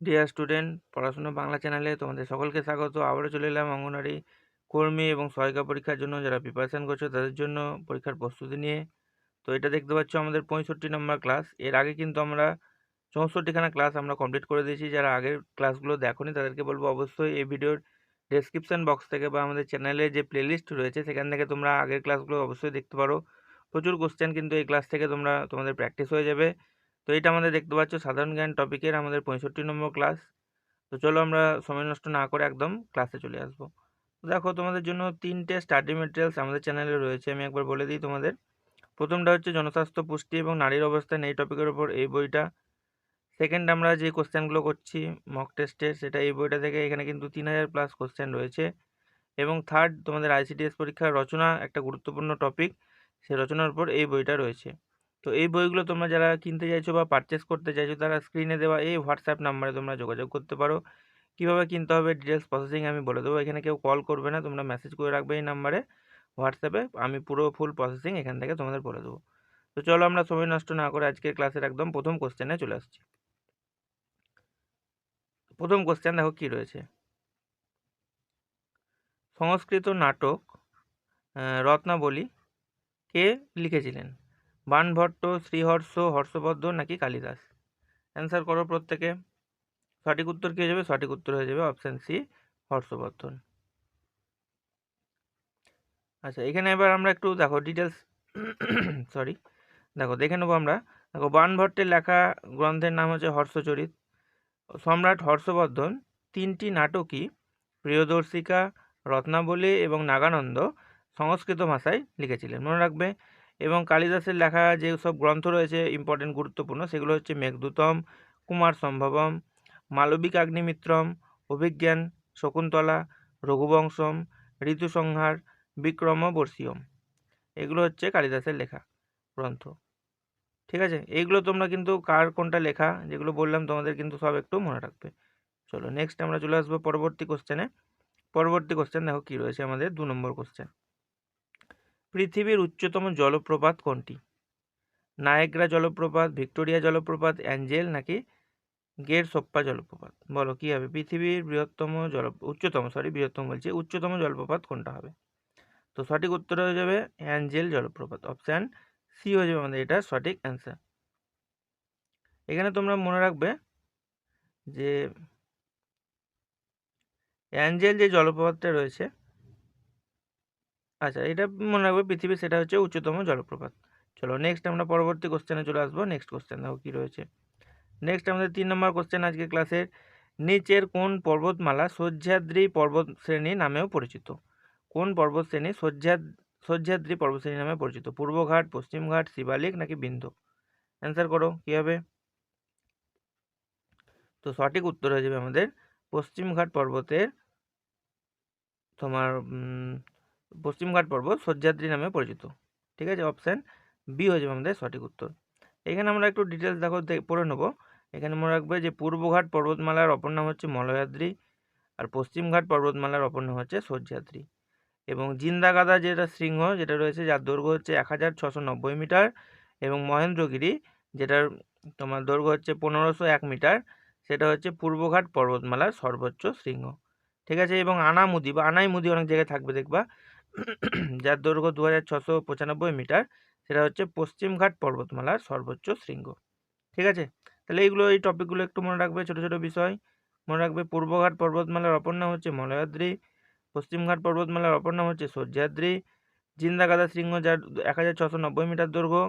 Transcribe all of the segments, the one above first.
Dear student পড়াশোনা বাংলা চ্যানেলে তোমাদের সকলকে স্বাগত। আবারও চলে এলাম অঙ্গনারী কর্মী এবং সহায়িকা পরীক্ষার জন্য যারা প্রিপারেশান করছ তাদের জন্য পরীক্ষার প্রস্তুতি নিয়ে। তো এটা দেখতে পাচ্ছ আমাদের পঁয়ষট্টি নম্বর ক্লাস এর আগে কিন্তু আমরা চৌষট্টিখানা ক্লাস আমরা কমপ্লিট করে দিয়েছি। যারা আগের ক্লাসগুলো দেখোনি তাদেরকে বলব অবশ্যই এই ভিডিওর ডেসক্রিপশান বক্স থেকে বা আমাদের চ্যানেলে যে প্লেলিস্ট রয়েছে সেখান থেকে তোমরা আগের ক্লাসগুলো অবশ্যই দেখতে পারো। প্রচুর কোশ্চেন কিন্তু এই ক্লাস থেকে তোমরা তোমাদের প্র্যাকটিস হয়ে যাবে। তো এটা আমাদের দেখতে পাচ্ছ, সাধারণ জ্ঞান টপিকের আমাদের পঁয়ষট্টি নম্বর ক্লাস তো চলো আমরা সময় নষ্ট না করে একদম ক্লাসে চলে আসব। দেখো, তোমাদের জন্য তিনটে স্টাডি মেটেরিয়ালস আমাদের চ্যানেলে রয়েছে, আমি একবার বলে দিই তোমাদের। প্রথমটা হচ্ছে জনস্বাস্থ্য, পুষ্টি এবং নারীর অবস্থান, এই টপিকের ওপর এই বইটা। সেকেন্ড আমরা যে কোশ্চেনগুলো করছি মক টেস্টে সেটা এই বইটা থেকে এখানে কিন্তু তিন হাজার প্লাস কোশ্চেন রয়েছে। এবং থার্ড তোমাদের আইসিডিএস পরীক্ষার রচনা, একটা গুরুত্বপূর্ণ টপিক সেই রচনার উপর এই বইটা রয়েছে। তো এই বইগুলো তোমরা যারা কিনতে চাইছো বা পারচেস করতে চাইছো, তারা স্ক্রিনে দেওয়া এই হোয়াটসঅ্যাপ নাম্বারে তোমরা যোগাযোগ করতে পারো। কীভাবে কিনতে হবে ডিটেলস প্রসেসিং আমি বলে দেবো। এখানে কেউ কল করবে না, তোমরা মেসেজ করে রাখবে এই নাম্বারে হোয়াটসঅ্যাপে আমি পুরো ফুল প্রসেসিং এখান থেকে তোমাদের বলে দেবো। তো চলো আমরা সময় নষ্ট না করে আজকের ক্লাসের একদম প্রথম কোশ্চেনে চলে আসছি। প্রথম কোশ্চেন দেখো কি রয়েছে? সংস্কৃত নাটক রত্নাবলী কে লিখেছিলেন? বাণভট্ট শ্রীহর্ষ, হর্ষবর্ধন নাকি কালিদাস? অ্যান্সার করো প্রত্যেকে। সঠিক উত্তর কী হয়ে যাবে? সঠিক উত্তর হয়ে যাবে অপশান সি হর্ষবর্ধন। আচ্ছা এখানে এবার আমরা একটু দেখো ডিটেলস সরি দেখো, দেখে নেব আমরা। দেখো বাণভট্টের লেখা গ্রন্থের নাম হচ্ছে হর্ষচরিত। সম্রাট হর্ষবর্ধন তিনটি নাটকই প্রিয়দর্শিকা, রত্নাবলী এবং নাগানন্দ সংস্কৃত ভাষায় লিখেছিলেন। মনে রাখবে এবং কালিদাসের লেখা যে সব গ্রন্থ রয়েছে ইম্পর্টেন্ট গুরুত্বপূর্ণ, সেগুলো হচ্ছে মেঘদূতম, কুমার সম্ভবম, মালবিক আগ্নিমিত্রম, অভিজ্ঞান, শকুন্তলা, রঘুবংশম, ঋতুসংহার বিক্রমবর্ষীয়ম এগুলো হচ্ছে কালিদাসের লেখা গ্রন্থ। ঠিক আছে? এইগুলো তোমরা কিন্তু কার কোনটা লেখা, যেগুলো বললাম তোমাদের কিন্তু সব একটু মনে রাখবে। চলো নেক্সট আমরা চলে আসব পরবর্তী কোশ্চেনে পরবর্তী কোশ্চেন দেখো কী রয়েছে আমাদের, দু নম্বর কোশ্চেন পৃথিবীর উচ্চতম জলপ্রপাত কোনটি? নায়েগ্রা জলপ্রপাত, ভিক্টোরিয়া জলপ্রপাত, অ্যাঞ্জেল নাকি গের সোপ্পা জলপ্রপাত? বলো, কী হবে? পৃথিবীর বৃহত্তম জল, উচ্চতম সরি বৃহত্তম বলছি। উচ্চতম জলপ্রপাত কোনটা হবে? তো সঠিক উত্তর হয়ে যাবে অ্যাঞ্জেল জলপ্রপাত। অপশান সি হয়ে যাবে আমাদের এটা সঠিক অ্যান্সার এখানে তোমরা মনে রাখবে যে অ্যাঞ্জেল যে জলপ্রপাতটা রয়েছে আচ্ছা এটা মনে রাখবে পৃথিবীর সেটা হচ্ছে উচ্চতম জলপ্রপাত। চলো নেক্সট আমরা পরবর্তী কোশ্চেনে চলে আসব। নেক্সট কোশ্চেন দেখো কী রয়েছে। নেক্সট আমাদের তিন নম্বর কোশ্চেন আজকে ক্লাসের নিচের কোন পর্বতমালা সহ্যাদ্রি পর্বত শ্রেণি নামেও পরিচিত? কোন পর্বত শ্রেণি সহ্যা সহ্যাদ্রি পর্বতশ্রেণী নামে পরিচিত? পূর্বঘাট পশ্চিমঘাট শিবালিক নাকি বিন্দু? অ্যান্সার করো, কী হবে? তো সঠিক উত্তর হয়ে যাবে আমাদের পশ্চিমঘাট পর্বতের তোমার পশ্চিমঘাট পর্বত সহ্যাদ্রি নামে পরিচিত। ঠিক আছে? অপশান বি হয়ে যাবে আমাদের সঠিক উত্তর। এখানে আমরা একটু ডিটেলস দেখো পড়ে নেব। এখানে মনে রাখবে যে পূর্বঘাট পর্বতমালার অপর নাম হচ্ছে মলয়াদ্রি আর পশ্চিমঘাট পর্বতমালার অপর নাম হচ্ছে সহ্যাদ্রি এবং জিন্দাগাদা যেটা শৃঙ্গ যেটা রয়েছে, যার দৈর্ঘ্য হচ্ছে এক হাজার ছশো নব্বই মিটার এবং মহেন্দ্রগিরি যেটার তোমার দৈর্ঘ্য হচ্ছে পনেরোশো এক মিটার, সেটা হচ্ছে পূর্বঘাট পর্বতমালার সর্বোচ্চ শৃঙ্গ। ঠিক আছে? এবং আনামুদি বা আনাইমুদি অনেক জায়গায় থাকবে, দেখবা। যার দৈর্ঘ্য দু হাজার মিটার, সেটা হচ্ছে পশ্চিমঘাট পর্বতমালার সর্বোচ্চ শৃঙ্গ। ঠিক আছে? তাহলে এইগুলো, এই টপিকগুলো একটু মনে রাখবে, ছোটো ছোটো বিষয়। মনে রাখবে পূর্বঘাট পর্বতমালার অপর নাম হচ্ছে মলয়াদ্রি পশ্চিমঘাট পর্বতমালার অপর নাম হচ্ছে সহ্যাদ্রি জিন্দাগাদা শৃঙ্গ যার এক হাজার ছশো নব্বই মিটার দৈর্ঘ্য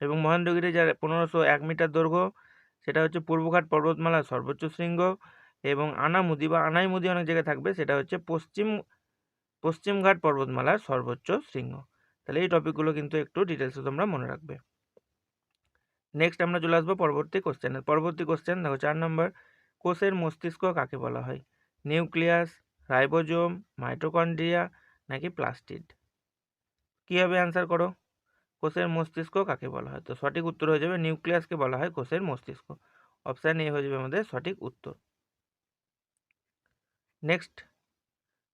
এবং মহেন্দ্রগিরি যার পনেরোশো এক মিটার দৈর্ঘ্য, সেটা হচ্ছে পূর্বঘাট পর্বতমালার সর্বোচ্চ শৃঙ্গ এবং আনামুদি বা আনাইমুদি অনেক জায়গায় থাকবে, সেটা হচ্ছে পশ্চিম পশ্চিমঘাট পর্বতমালার সর্বোচ্চ শৃঙ্গ। তাহলে এই টপিকগুলো কিন্তু একটু ডিটেলসে তোমরা মনে রাখবে। নেক্সট আমরা চলে আসব পরবর্তী কোশ্চেনের পরবর্তী কোশ্চেন দেখো চার নম্বর কোষের মস্তিষ্ক কাকে বলা হয়? নিউক্লিয়াস রাইবোজোম মাইটোকন্ড্রিয়া নাকি প্লাস্টিড কীভাবে অ্যান্সার করো? কোষের মস্তিষ্ক কাকে বলা হয়? তো সঠিক উত্তর হয়ে যাবে নিউক্লিয়াসকে বলা হয় কোষের মস্তিষ্ক। অপশান এ হয়ে যাবে আমাদের সঠিক উত্তর। নেক্সট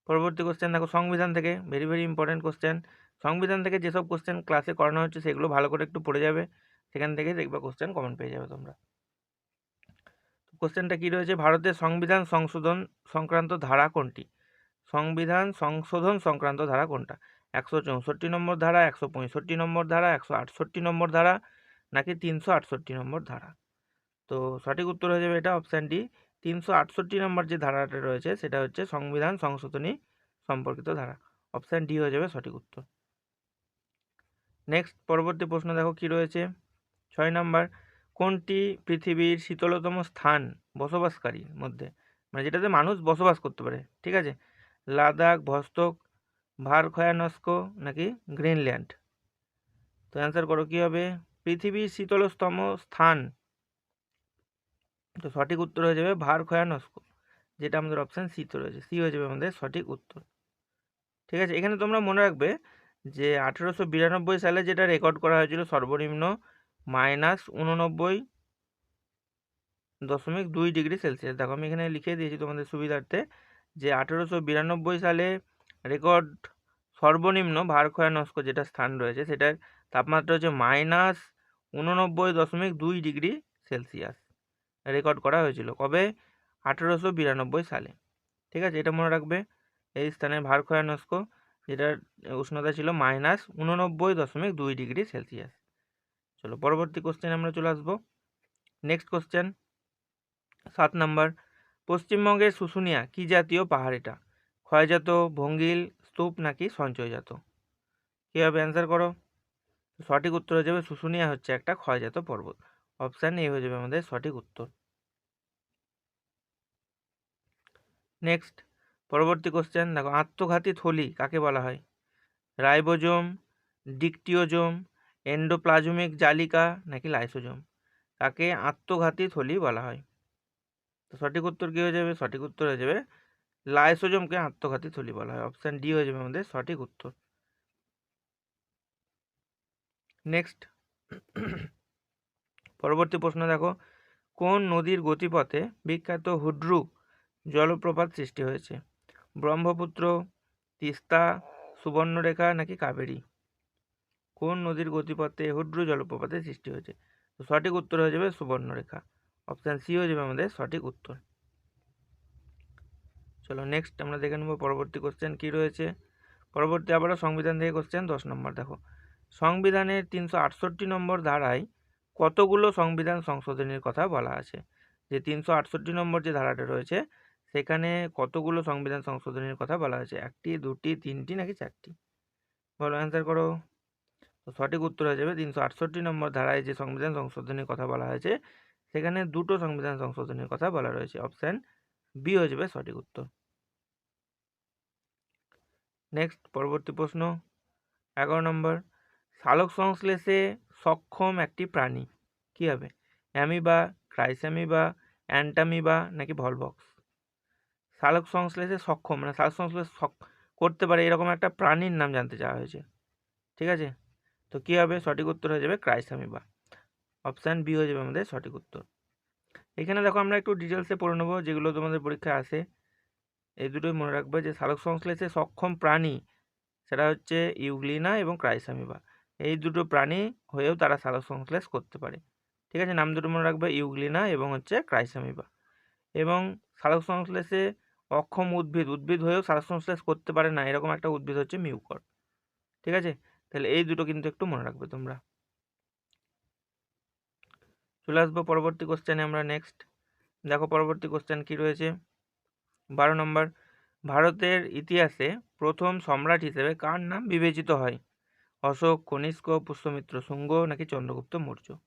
পরবর্তী কোশ্চেন দেখো সংবিধান থেকে ভেরি ভেরি ইম্পর্টেন্ট কোশ্চেন সংবিধান থেকে যেসব কোশ্চেন ক্লাসে করানো হচ্ছে, সেগুলো ভালো করে একটু পড়ে যাবে। সেখান থেকে দেখবা কোশ্চেন কমন পেয়ে যাবে তোমরা। কোশ্চেনটা কি রয়েছে? ভারতের সংবিধান সংশোধন সংক্রান্ত ধারা কোনটি? সংবিধান সংশোধন সংক্রান্ত ধারা কোনটা? একশো চৌষট্টি নম্বর ধারা, একশো পঁয়ষট্টি নম্বর ধারা, একশো আটষট্টি নম্বর ধারা, নাকি তিনশো আটষট্টি নম্বর ধারা? তো সঠিক উত্তর হয়ে যাবে এটা অপশান ডি তিনশো আটষট্টি নম্বর যে ধারাটা রয়েছে, সেটা হচ্ছে সংবিধান সংশোধনী সম্পর্কিত ধারা। অপশান ডি হয়ে যাবে সঠিক উত্তর। নেক্সট পরবর্তী প্রশ্ন দেখো কি রয়েছে? ছয় নম্বর, কোনটি পৃথিবীর শীতলতম স্থান বসবাসকারীর মধ্যে? মানে যেটাতে মানুষ বসবাস করতে পারে, ঠিক আছে? লাদাখ ভস্তক ভারখয়ানস্ক নাকি গ্রিনল্যান্ড? তো অ্যান্সার করো কী হবে? পৃথিবীর শীতলতম স্থান তো সঠিক উত্তর হয়ে যাবে ভারখয়ানস্ক যেটা আমাদের অপশান সিতে রয়েছে। সি হয়ে যাবে আমাদের সঠিক উত্তর। ঠিক আছে, এখানে তোমরা মনে রাখবে যে আঠেরোশো বিরানব্বই সালে যেটা রেকর্ড করা হয়েছিল সর্বনিম্ন মাইনাস উননব্বই দশমিক দুই ডিগ্রি সেলসিয়াস দেখো, আমি এখানে লিখে দিয়েছি তোমাদের সুবিধার্থে যে আঠেরোশো বিরানব্বই সালে রেকর্ড সর্বনিম্ন ভার ভারখয়ানস্ক যেটা স্থান রয়েছে, সেটার তাপমাত্রা হচ্ছে মাইনাস উননব্বই দশমিক দুই ডিগ্রি সেলসিয়াস রেকর্ড করা হয়েছিল কবে? আঠেরোশো বিরানব্বই সালে। ঠিক আছে? এটা মনে রাখবে। এই স্থানের ভারখয়ানস্ক যেটার উষ্ণতা ছিল মাইনাস উননব্বই দশমিক দুই ডিগ্রি সেলসিয়াস। চলো পরবর্তী কোশ্চেন আমরা চলে আসব। নেক্সট কোশ্চেন সাত নম্বর। পশ্চিমবঙ্গের শুশুনিয়া, কি জাতীয় পাহাড় এটা? ক্ষয়জাত, ভঙ্গিল, স্তূপ নাকি সঞ্চয়জাত? কীভাবে অ্যান্সার করো? সঠিক উত্তর হয়ে যাবে শুশুনিয়া হচ্ছে একটা ক্ষয়জাত পর্বত। অপশান এ হয়ে যাবে আমাদের সঠিক উত্তর। নেক্সট পরবর্তী কোশ্চেন দেখো, আত্মঘাতী থলি কাকে বলা হয়? রাইবোজোম, ডিকটিওজোম, এন্ডোপ্লাজমিক জালিকা নাকি লাইসোজোম? কাকে আত্মঘাতী থলি বলা হয়? তো সঠিক উত্তর কী হয়ে যাবে? সঠিক উত্তর হয়ে যাবে লাইসোজোমকে আত্মঘাতী থলি বলা হয়। অপশান ডি হয়ে যাবে আমাদের সঠিক উত্তর। নেক্সট পরবর্তী প্রশ্ন দেখো, কোন নদীর গতিপথে বিখ্যাত হুড্রু জলপ্রপাত সৃষ্টি হয়েছে? ব্রহ্মপুত্র, তিস্তা, সুবর্ণরেখা নাকি কাবেরী? কোন নদীর গতিপথে হুড্রু জলপ্রপাতের সৃষ্টি হয়েছে? তো সঠিক উত্তর হয়ে যাবে সুবর্ণরেখা। অপশান সি হয়ে যাবে আমাদের সঠিক উত্তর। চলো নেক্সট আমরা দেখে নেব পরবর্তী কোশ্চেন কী রয়েছে। পরবর্তী আবারও সংবিধান থেকে কোশ্চেন দশ নম্বর দেখো। সংবিধানের তিনশো আটষট্টি নম্বর ধারায় কতগুলো সংবিধান সংশোধনীর কথা বলা আছে? যে তিনশো আটষট্টি নম্বর যে ধারাটা রয়েছে, সেখানে কতগুলো সংবিধান সংশোধনীর কথা বলা হয়েছে একটি, দুটি, তিনটি নাকি চারটি? বলো অ্যান্সার করো। তো সঠিক উত্তর হয়ে যাবে তিনশো আটষট্টি নম্বর ধারায় যে সংবিধান সংশোধনীর কথা বলা হয়েছে, সেখানে দুটো সংবিধান সংশোধনীর কথা বলা রয়েছে। অপশান বি হয়ে যাবে সঠিক উত্তর। নেক্সট পরবর্তী প্রশ্ন। এগারো নম্বর সালোক সংশ্লেষে সক্ষম একটি প্রাণী। কী হবে? অ্যামিবা ক্রাইস্যামিবা অ্যান্টামিবা নাকি ভলবক্স সালোক সংশ্লেষে সক্ষম মানে সালোক সংশ্লেষ করতে পারে এরকম একটা প্রাণীর নাম জানতে চাওয়া হয়েছে। ঠিক আছে? তো কী হবে? সঠিক উত্তর হয়ে যাবে ক্রাইস্যামিবা অপশান বি হয়ে যাবে আমাদের সঠিক উত্তর। এখানে দেখো আমরা একটু ডিটেলসে পড়ে নেব, যেগুলো তোমাদের পরীক্ষায় আসে এই দুটোই মনে রাখবে যে সালোক সংশ্লেষে সক্ষম প্রাণী, সেটা হচ্ছে ইউগ্লিনা এবং ক্রাইসামিবা। এই দুটো প্রাণী হয়েও তারা সালোক সংশ্লেষ করতে পারে। ঠিক আছে? নাম দুটো মনে রাখবে, ইউগ্লিনা এবং হচ্ছে ক্রাইসামিবা। এবং সালোক সংশ্লেষে অক্ষম উদ্ভিদ উদ্ভিদ হয়েও সালোক সংশ্লেষ করতে পারে না। এরকম একটা উদ্ভিদ হচ্ছে মিউকর। ঠিক আছে? তাহলে এই দুটো কিন্তু একটু মনে রাখবে তোমরা। চলে আসব পরবর্তী কোশ্চেনে আমরা নেক্সট দেখো পরবর্তী কোশ্চেন কি রয়েছে? বারো নম্বর, ভারতের ইতিহাসে প্রথম সম্রাট হিসেবে কার নাম বিবেচিত হয়? অশোক, কনিষ্ক পুষ্যমিত্র শুঙ্গ নাকি চন্দ্রগুপ্ত মৌর্য?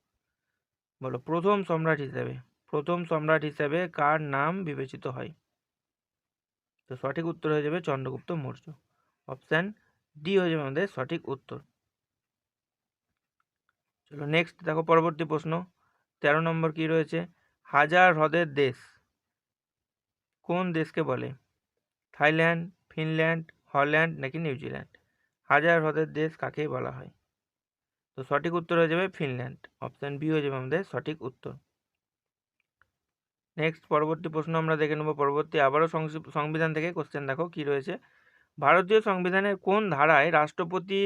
বলো, প্রথম সম্রাট হিসেবে, প্রথম সম্রাট হিসেবে কার নাম বিবেচিত হয়? তো সঠিক উত্তর হয়ে যাবে চন্দ্রগুপ্ত মৌর্য। অপশান ডি হয়ে যাবে আমাদের সঠিক উত্তর। চলো নেক্সট দেখো পরবর্তী প্রশ্ন। তেরো নম্বর কি রয়েছে? হাজার হ্রদের দেশ। কোন দেশকে বলে? থাইল্যান্ড, ফিনল্যান্ড, হল্যান্ড নাকি নিউজিল্যান্ড? হাজার হ্রদের দেশ কাকে বলা হয়? তো সঠিক উত্তর হয়ে যাবে ফিনল্যান্ড। অপশান বি হয়ে যাবে আমাদের সঠিক উত্তর। নেক্সট পরবর্তী প্রশ্ন আমরা দেখে নেব। পরবর্তী আবারও সংবিধান থেকে কোশ্চেন দেখো কি রয়েছে। ভারতীয় সংবিধানের কোন ধারায় রাষ্ট্রপতি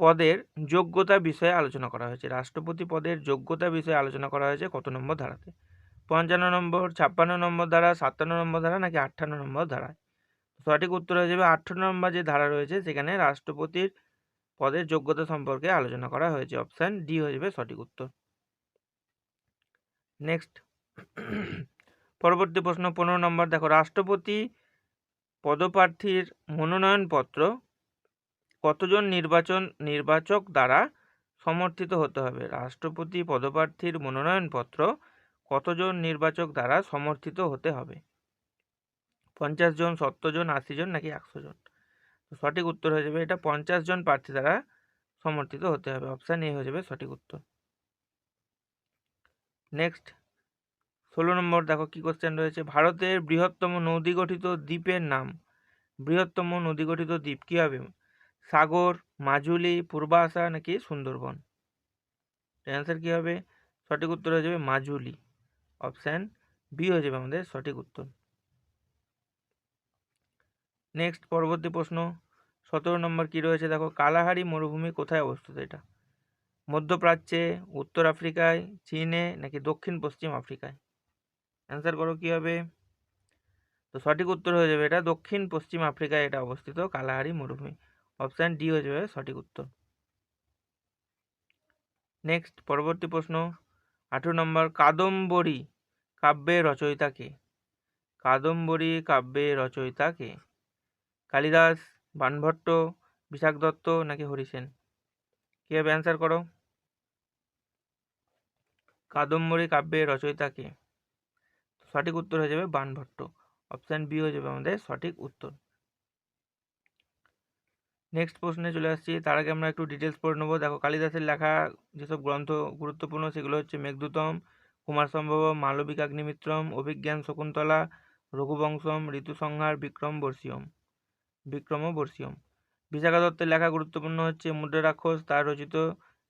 পদের যোগ্যতা বিষয়ে আলোচনা করা হয়েছে? রাষ্ট্রপতি পদের যোগ্যতা বিষয়ে আলোচনা করা হয়েছে কত নম্বর ধারাতে? পঞ্চান্ন নম্বর, ছাপ্পান্ন নম্বর ধারা, সাতান্ন নম্বর ধারা নাকি আটান্ন নম্বর ধারা সঠিক উত্তর হয়ে যাবে আটান্ন নম্বর যে ধারা রয়েছে, সেখানে রাষ্ট্রপতির পদের যোগ্যতা সম্পর্কে আলোচনা করা হয়েছে। অপশান ডি হয়ে যাবে সঠিক উত্তর। নেক্সট। পরবর্তী প্রশ্ন পনেরো নম্বর। দেখো, রাষ্ট্রপতি পদপ্রার্থীর মনোনয়নপত্র কতজন নির্বাচন, নির্বাচক দ্বারা সমর্থিত হতে হবে? রাষ্ট্রপতি পদপ্রার্থীর মনোনয়নপত্র কতজন নির্বাচক দ্বারা সমর্থিত হতে হবে? পঞ্চাশ জন, সত্তর জন, আশি জন নাকি একশো জন? সঠিক উত্তর হয়ে যাবে এটা পঞ্চাশ জন প্রার্থী দ্বারা সমর্থিত হতে হবে। অপশান এ হয়ে যাবে সঠিক উত্তর। নেক্সট ষোলো নম্বর দেখো কি কোশ্চেন রয়েছে। ভারতের বৃহত্তম নদী গঠিত দ্বীপের নাম। বৃহত্তম নদী গঠিত দ্বীপ কী হবে? সাগর, মাজুলি, পূর্বাশা নাকি সুন্দরবন? অ্যান্সার কী হবে? সঠিক উত্তর হয়ে যাবে মাজুলি। অপশান বি হয়ে যাবে আমাদের সঠিক উত্তর। নেক্সট পরবর্তী প্রশ্ন। সতেরো নম্বর কী রয়েছে? দেখো, কালাহারি মরুভূমি কোথায় অবস্থিত এটা? মধ্যপ্রাচ্যে, উত্তর আফ্রিকায়, চীনে, নাকি দক্ষিণ পশ্চিম আফ্রিকায়? অ্যান্সার করো কী হবে? তো সঠিক উত্তর হয়ে যাবে এটা দক্ষিণ পশ্চিম আফ্রিকায় এটা অবস্থিত, কালাহারি মরুভূমি। অপশান ডি হয়ে যাবে সঠিক উত্তর। নেক্সট পরবর্তী প্রশ্ন। আঠেরো নম্বর, কাদম্বরী কাব্যের রচয়িতা কে? কাদম্বরী কাব্যের রচয়িতা কে? কালিদাস, বানভট্ট বিশাখ দত্ত নাকি হরিসেন? কী হবে অ্যান্সার করো? কাদম্বরী কাব্যের রচয়িতা কে? সঠিক উত্তর হয়ে যাবে বানভট্ট। অপশান বি হয়ে যাবে আমাদের সঠিক উত্তর। নেক্সট প্রশ্নে চলে আসছি। তার আগে আমরা একটু ডিটেলস পড়ে নেব। দেখো কালিদাসের লেখা যেসব গ্রন্থ গুরুত্বপূর্ণ সেগুলো হচ্ছে মেঘদূতম, কুমার সম্ভব, মালবিক অগ্নিমিত্রম অভিজ্ঞান শকুন্তলা, রঘুবংশম, ঋতুসংহার, বিক্রম বর্ষিয়ম। বিক্রম বর্ষিয়ম। বিশাখা দত্তের লেখা গুরুত্বপূর্ণ হচ্ছে, মুদ্রা রাক্ষস তার রচিত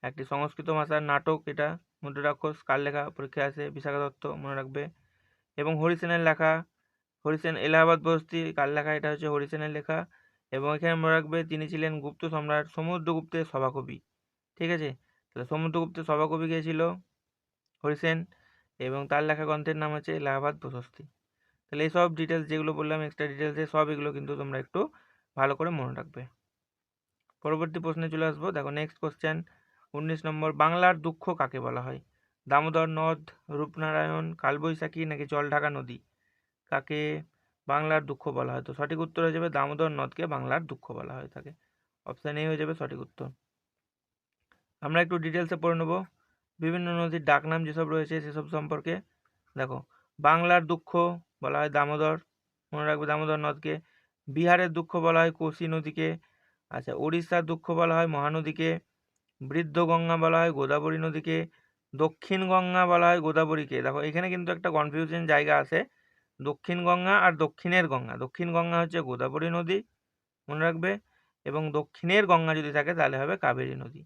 একটি সংস্কৃত ভাষার নাটক এটা। মুদ্রা রাক্ষস কার লেখা পরীক্ষায় আসে বিশাখা দত্ত মনে রাখবে। এবং হরিসেনের লেখা, হরিসেন এলাহাবাদ বস্তি, কার লেখা এটা হচ্ছে হরিসেনের লেখা। এবং এখানে মনে রাখবে, তিনি ছিলেন গুপ্ত সম্রাট সমুদ্রগুপ্তের সভাকবি। ঠিক আছে? তাহলে সমুদ্রগুপ্তের সভাকবি কে ছিল? হরিসেন। এবং তার লেখা গ্রন্থের নাম হচ্ছে এলাহাবাদ প্রশস্তি। তাহলে এইসব ডিটেলস যেগুলো বললাম এক্সট্রা ডিটেলসে সব এগুলো কিন্তু তোমরা একটু ভালো করে মনে রাখবে। পরবর্তী প্রশ্নে চলে আসব। দেখো নেক্সট কোশ্চেন উনিশ নম্বর, বাংলার দুঃখ কাকে বলা হয়? দামোদর নদ, রূপনারায়ণ, কালবৈশাখী নাকি জলঢাকা নদী? কাকে বাংলার দুঃখ বলা হয়? তো সঠিক উত্তর হয়ে যাবে দামোদর নদকে বাংলার দুঃখ বলা হয় থাকে। অপশান এ হয়ে যাবে সঠিক উত্তর। আমরা একটু ডিটেলসে পড়ে নেব। বিভিন্ন নদীর ডাকনাম যেসব রয়েছে সেসব সম্পর্কে। দেখো বাংলার দুঃখ বলা হয় দামোদর, মনে রাখবে দামোদর নদকে। বিহারের দুঃখ বলা হয় কোশি নদীকে। আচ্ছা উড়িষ্যার দুঃখ বলা হয় মহানদীকে। বৃদ্ধ গঙ্গা বলা হয় গোদাবরী নদীকে। দক্ষিণ গঙ্গা বলা হয় গোদাবরীকে। দেখো, এখানে কিন্তু একটা কনফিউশন জায়গা আছে। দক্ষিণ গঙ্গা আর দক্ষিণের গঙ্গা। দক্ষিণ গঙ্গা হচ্ছে গোদাবরী নদী, মনে রাখবে। এবং দক্ষিণের গঙ্গা যদি থাকে, তাহলে হবে কাবেরী নদী।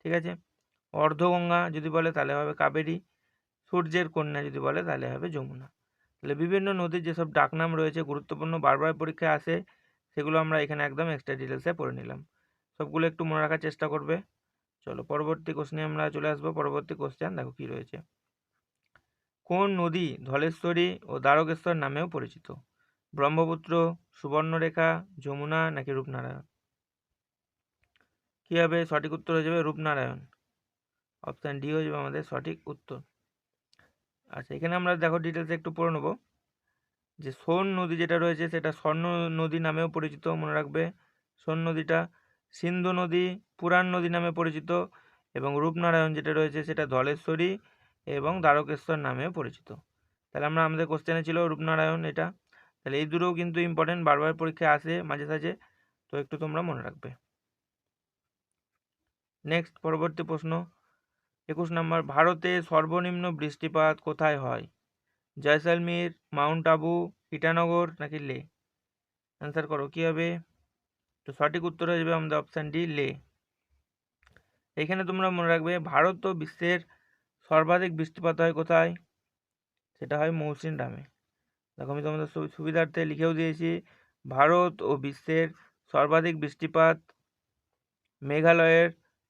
ঠিক আছে? অর্ধগঙ্গা যদি বলে, তাহলে হবে কাবেরী। সূর্যের কন্যা যদি বলে, তাহলে হবে যমুনা। তাহলে বিভিন্ন নদীর যেসব ডাকনাম রয়েছে, গুরুত্বপূর্ণ বারবার পরীক্ষায় আসে, সেগুলো আমরা এখানে একদম এক্সট্রা ডিটেলসে পড়ে নিলাম। সবগুলো একটু মনে রাখার চেষ্টা করবে। চলো, পরবর্তী কোশ্চেনে আমরা চলে আসব। পরবর্তী কোশ্চেন দেখো কী রয়েছে। কোন নদী ধলেশ্বরী ও দ্বারকেশ্বর নামেও পরিচিত? ব্রহ্মপুত্র, সুবর্ণরেখা, যমুনা নাকি রূপনারায়ণ? কী হবে? সঠিক উত্তর হয়ে যাবে রূপনারায়ণ। অপশান ডি হয়ে যাবে আমাদের সঠিক উত্তর। আচ্ছা এখানে আমরা দেখো ডিটেলসে একটু পড়ে নেব। যে সোন নদী যেটা রয়েছে, সেটা স্বর্ণ নদী নামেও পরিচিত, মনে রাখবে। সোন নদীটা সিন্ধু নদী, পুরাণ নদী নামে পরিচিত এবং রূপনারায়ণ যেটা রয়েছে, সেটা ধলেশ্বরী এবং দ্বারকেশ্বর নামেও পরিচিত। তাহলে আমরা আমাদের কোশ্চেনে ছিল রূপনারায়ণ এটা। তাহলে এই দুটোও কিন্তু ইম্পর্টেন্ট বারবার পরীক্ষায় আসে মাঝে সাঝে, তো একটু তোমরা মনে রাখবে। নেক্সট পরবর্তী প্রশ্ন। একুশ নম্বর, ভারতে সর্বনিম্ন বৃষ্টিপাত কোথায় হয়? জয়সলমীর, মাউন্ট আবু, ইটানগর নাকি লে? অ্যান্সার করো, কী হবে? তো সঠিক উত্তর হয়ে যাবে আমাদের অপশান ডি লে। এখানে তোমরা মনে রাখবে, ভারত ও বিশ্বের সর্বাধিক বৃষ্টিপাত হয় কোথায়? সেটা হয় মৌসিনরামে দেখো, আমি তোমাদের সুবিধার্থে লিখেও দিয়েছি, ভারত ও বিশ্বের সর্বাধিক বৃষ্টিপাত মেঘালয়ের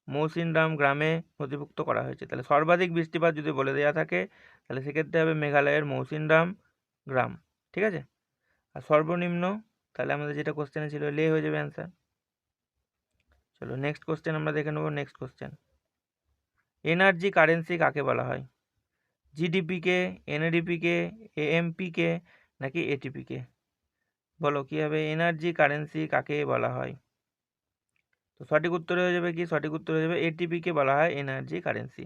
মৌসিনরাম গ্রামে নথিভুক্ত করা হয়েছে। তাহলে সর্বাধিক বৃষ্টিপাত যদি বলে দেওয়া থাকে, তাহলে সেক্ষেত্রে হবে মেঘালয়ের মৌসিনরাম গ্রাম। ঠিক আছে? আর সর্বনিম্ন, তাহলে আমাদের যেটা কোশ্চেনে ছিল, লে হয়ে যাবে অ্যান্সার চলো নেক্সট কোশ্চেন আমরা দেখে নেব নেক্সট কোশ্চেন এনার্জি কারেন্সি কাকে বলা হয়? জিডিপিকে এনএডিপিকে এএমপিকে নাকি এটিপিকে বলো কী? হবে এনার্জি কারেন্সি কাকে বলা হয়? তো সঠিক উত্তর হয়ে যাবে কি? সঠিক উত্তর হয়ে যাবে এটিপিকে বলা হয় এনার্জি কারেন্সি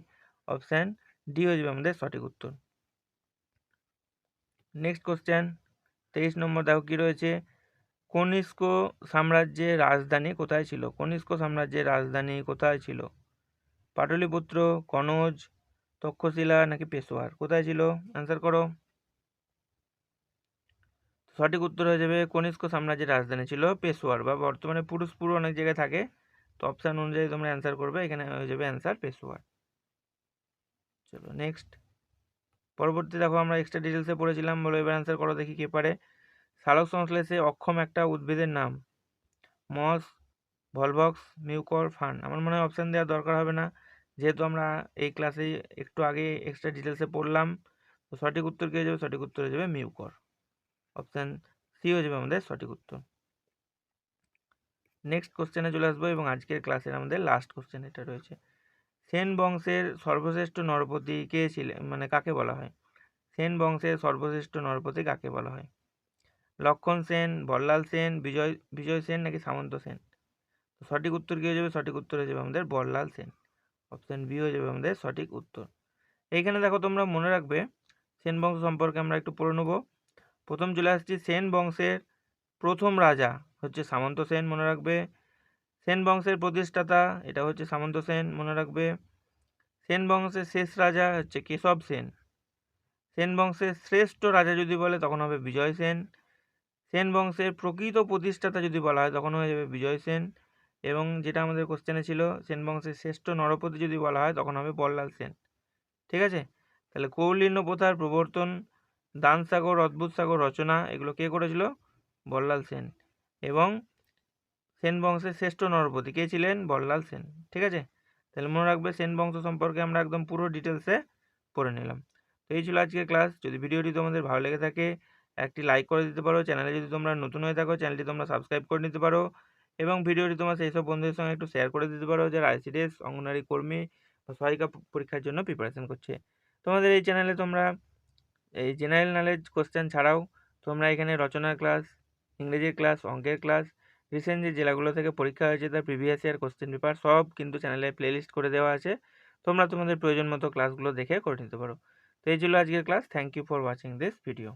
অপশান ডি হয়ে যাবে আমাদের সঠিক উত্তর। নেক্সট কোশ্চেন তেইশ নম্বর দেখো কী রয়েছে? কনিষ্ক সাম্রাজ্যের রাজধানী কোথায় ছিল? কনিষ্ক সাম্রাজ্যের রাজধানী কোথায় ছিল? পাটলিপুত্র, কনৌজ, তক্ষশিলা নাকি পেশোয়ার? কোথায় ছিল? অ্যান্সার করো। সঠিক উত্তর হয়ে যাবে কনিষ্ক সাম্রাজ্যের রাজধানী ছিল পেশোয়ার বা বর্তমানে পুরুষপুর অনেক জায়গায় থাকে। তো অপশান অনুযায়ী তোমরা অ্যান্সার করবে, এখানে হয়ে যাবে অ্যান্সার পেশোয়ার চলো নেক্সট পরবর্তী দেখো আমরা এক্সট্রা ডিটেলসে পড়েছিলাম, বলো এবার অ্যান্সার করো দেখি কে পারে। সালোক সংশ্লেষে অক্ষম একটা উদ্ভিদের নাম, মস, ভলভক্স, মিউকর ফান আমার মনে হয় অপশান দেওয়ার দরকার হবে না। যেহেতু আমরা এই ক্লাসে একটু আগে এক্সট্রা ডিটেলসে পড়লাম, তো সঠিক উত্তর কী হয়ে যাবে? সঠিক উত্তর হয়ে যাবে মিউকর। অপশান সি হয়ে যাবে আমাদের সঠিক উত্তর। নেক্সট কোশ্চেনে চলে আসব এবং আজকের ক্লাসের আমাদের লাস্ট কোশ্চেন এটা রয়েছে। সেন বংশের সর্বশ্রেষ্ঠ নরপতি কে ছিলেন? মানে কাকে বলা হয়? সেন বংশের সর্বশ্রেষ্ঠ নরপতি কাকে বলা হয়? লক্ষণ সেন, বল্লাল সেন, বিজয় বিজয় সেন নাকি সামন্ত সেন? সঠিক উত্তর কী হয়ে যাবে? সঠিক উত্তর হয়ে যাবে আমাদের বল্লাল সেন। অপশান বি হয়ে যাবে আমাদের সঠিক উত্তর। এইখানে দেখো তোমরা মনে রাখবে, সেন বংশ সম্পর্কে আমরা একটু পড়ে নেব। প্রথম চলে আসছি, সেন বংশের প্রথম রাজা হচ্ছে সামন্ত সেন মনে রাখবে। সেন বংশের প্রতিষ্ঠাতা, এটা হচ্ছে সামন্ত সেন মনে রাখবে। সেন বংশের শেষ রাজা হচ্ছে কেশব সেন। সেন বংশের শ্রেষ্ঠ রাজা যদি বলে, তখন হবে বিজয় সেন। সেন বংশের প্রকৃত প্রতিষ্ঠাতা যদি বলা হয়, তখন হয়ে যাবে বিজয় সেন। এবং যেটা আমাদের কোশ্চেনে ছিল, সেন বংশের শ্রেষ্ঠ নরপতি যদি বলা হয়, তখন হবে বল্লাল সেন। ঠিক আছে? তাহলে কৌলিন্য প্রথার প্রবর্তন দান সাগর অদ্ভুত সাগর রচনা, এগুলো কে করেছিল? বল্লাল সেন। এবং সেন বংশের শ্রেষ্ঠ নরপতি। কে ছিলেন? বল্লাল সেন। ঠিক আছে? তাহলে মনে রাখবে সেন বংশ সম্পর্কে আমরা একদম পুরো ডিটেলসে পড়ে নিলাম। তো এই ছিল আজকের ক্লাস যদি ভিডিওটি তোমাদের ভালো লেগে থাকে, একটি লাইক করে দিতে পারো। চ্যানেলে যদি তোমরা নতুন হয়ে থাকো চ্যানেলটি তোমরা সাবস্ক্রাইব করে নিতে পারো। এবং ভিডিওটি তোমার সেই সব বন্ধুদের সঙ্গে একটু শেয়ার করে দিতে পারো, যারা আইসিডিএস অঙ্গনারী কর্মী বা সহায়িকা পরীক্ষার জন্য প্রিপারেশন করছে। তোমাদের এই চ্যানেলে তোমরা এই জেনারেল নলেজ কোশ্চেন ছাড়াও তোমরা এখানে রচনার ক্লাস ইংরেজির ক্লাস, অঙ্কের ক্লাস, রিসেন্ট যে জেলাগুলো থেকে পরীক্ষা হয়েছে তার প্রিভিয়াস ইয়ার কোশ্চেন পেপার, সব কিন্তু চ্যানেলে প্লেলিস্ট করে দেওয়া আছে। তোমরা তোমাদের প্রয়োজন মতো ক্লাসগুলো দেখে করে নিতে পারো। তো এই ছিল আজকের class. Thank you for watching this video